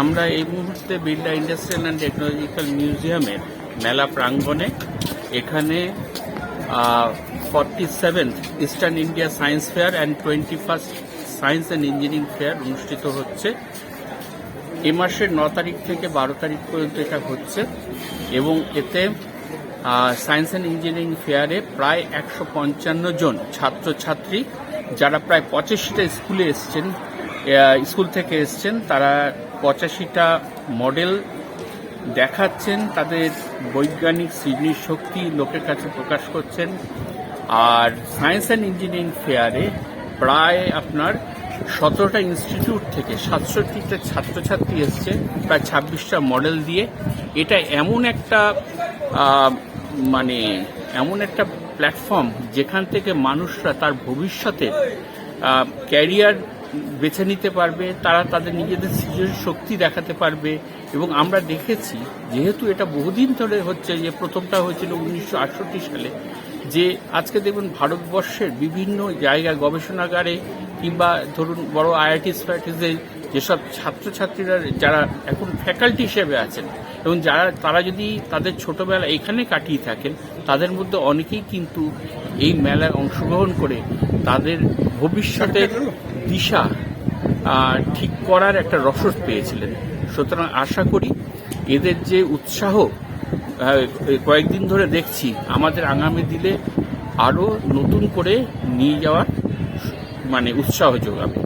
আমরা এই মুহূর্তে বিড়লা ইন্ডাস্ট্রিয়াল অ্যান্ড টেকনোলজিক্যাল মিউজিয়ামের মেলা প্রাঙ্গণে এখানে forty seventh eastern India science fair and twenty first science and engineering fair অনুষ্ঠিত হচ্ছে। এ মাসের ন তারিখ থেকে বারো তারিখ পর্যন্ত এটা হচ্ছে এবং এতে সায়েন্স অ্যান্ড ইঞ্জিনিয়ারিং ফেয়ারে প্রায় একশো পঞ্চান্ন জন ছাত্রছাত্রী যারা প্রায় পঁচাশিটা স্কুলে এসছেন স্কুল থেকে এসছেন, তারা পঁচাশিটা মডেল দেখাচ্ছেন তাদের বৈজ্ঞানিক সৃজনী শক্তি লোকের কাছে প্রকাশ করছেন। আর সায়েন্স অ্যান্ড ইঞ্জিনিয়ারিং ফেয়ারে প্রায় আপনার সতেরোটা ইনস্টিটিউট থেকে সাতষট্টিটা ছাত্রছাত্রী এসছে, প্রায় ছাব্বিশটা মডেল দিয়ে। এটা এমন একটা মানে এমন একটা প্ল্যাটফর্ম যেখান থেকে মানুষরা তার ভবিষ্যতে ক্যারিয়ার বেছে নিতে পারবে, তারা তাদের নিজেদের সৃজন শক্তি দেখাতে পারবে। এবং আমরা দেখেছি, যেহেতু এটা বহুদিন ধরে হচ্ছে যে প্রথমটা হয়েছিল উনিশশো আটষট্টি সালে, যে আজকে দেখবেন ভারতবর্ষের বিভিন্ন জায়গায় গবেষণাগারে কিংবা ধরুন বড় আইআইটিস ফ্যাটিসে যেসব ছাত্রছাত্রীরা যারা এখন ফ্যাকাল্টি হিসেবে আছেন এবং যারা, তারা যদি তাদের ছোটবেলা এখানে কাটিয়ে থাকেন, তাদের মধ্যে অনেকেই কিন্তু এই মেলায় অংশগ্রহণ করে তাদের ভবিষ্যতের দিশা ঠিক করার একটা রসদ পেয়েছিলেন। সুতরাং আশা করি এদের যে উৎসাহ কয়েকদিন ধরে দেখছি, আমাদের আগামী দিলে আরও নতুন করে নিয়ে যাওয়ার মানে উৎসাহ যোগাবে।